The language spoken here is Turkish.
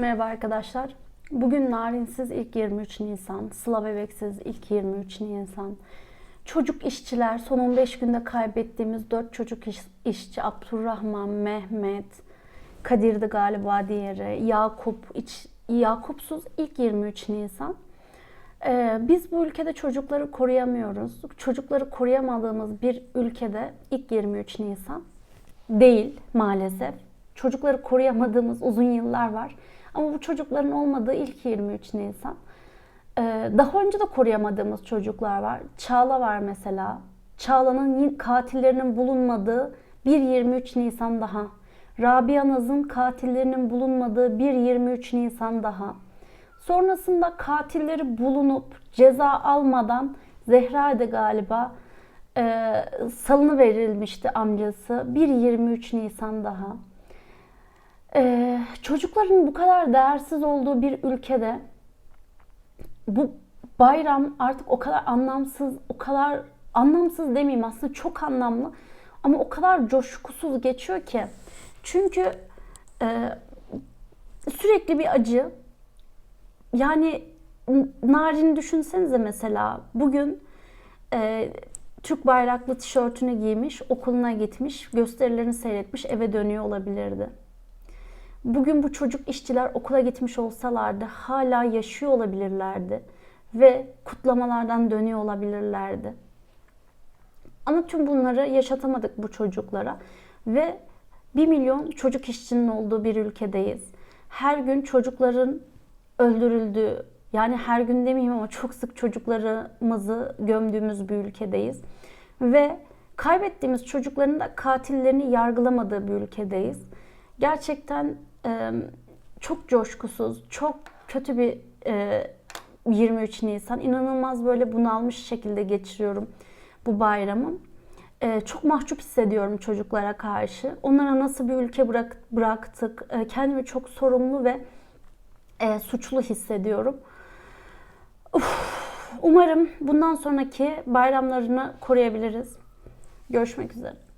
Merhaba arkadaşlar. Bugün Narinsiz ilk 23 Nisan, Sıla Bebeksiz ilk 23 Nisan. Çocuk işçiler, son 15 günde kaybettiğimiz 4 çocuk iş- işçi Abdurrahman, Mehmet, Kadir'di galiba diğeri, Yakup, iç, Yakupsuz ilk 23 Nisan. Ee, biz bu ülkede çocukları koruyamıyoruz. Çocukları koruyamadığımız bir ülkede ilk 23 Nisan değil maalesef. Çocukları koruyamadığımız uzun yıllar var. Ama bu çocukların olmadığı ilk 23 Nisan. Ee, daha önce de koruyamadığımız çocuklar var. Çağla var mesela. Çağla'nın katillerinin bulunmadığı bir 23 Nisan daha. Rabia Naz'ın katillerinin bulunmadığı bir 23 Nisan daha. Sonrasında katilleri bulunup ceza almadan Zehra'da galiba e, salını verilmişti amcası. Bir 23 Nisan daha. E, çocukların bu kadar değersiz olduğu bir ülkede bu bayram artık o kadar anlamsız, o kadar anlamsız demeyeyim aslında çok anlamlı ama o kadar coşkusuz geçiyor ki. Çünkü e, sürekli bir acı. Yani Narin'i düşünsenize mesela bugün e, Türk bayraklı tişörtünü giymiş, okuluna gitmiş, gösterilerini seyretmiş, eve dönüyor olabilirdi. Bugün bu çocuk işçiler okula gitmiş olsalardı hala yaşıyor olabilirlerdi ve kutlamalardan dönüyor olabilirlerdi. Ama tüm bunları yaşatamadık bu çocuklara ve 1 milyon çocuk işçinin olduğu bir ülkedeyiz. Her gün çocukların öldürüldüğü, yani her gün demeyeyim ama çok sık çocuklarımızı gömdüğümüz bir ülkedeyiz. Ve kaybettiğimiz çocukların da katillerini yargılamadığı bir ülkedeyiz. Gerçekten e, çok coşkusuz, çok kötü bir e, 23 Nisan. İnanılmaz böyle bunalmış şekilde geçiriyorum bu bayramı. Ee, çok mahcup hissediyorum çocuklara karşı. Onlara nasıl bir ülke bırak, bıraktık. Ee, kendimi çok sorumlu ve e, suçlu hissediyorum. Uf, umarım bundan sonraki bayramlarını koruyabiliriz. Görüşmek üzere.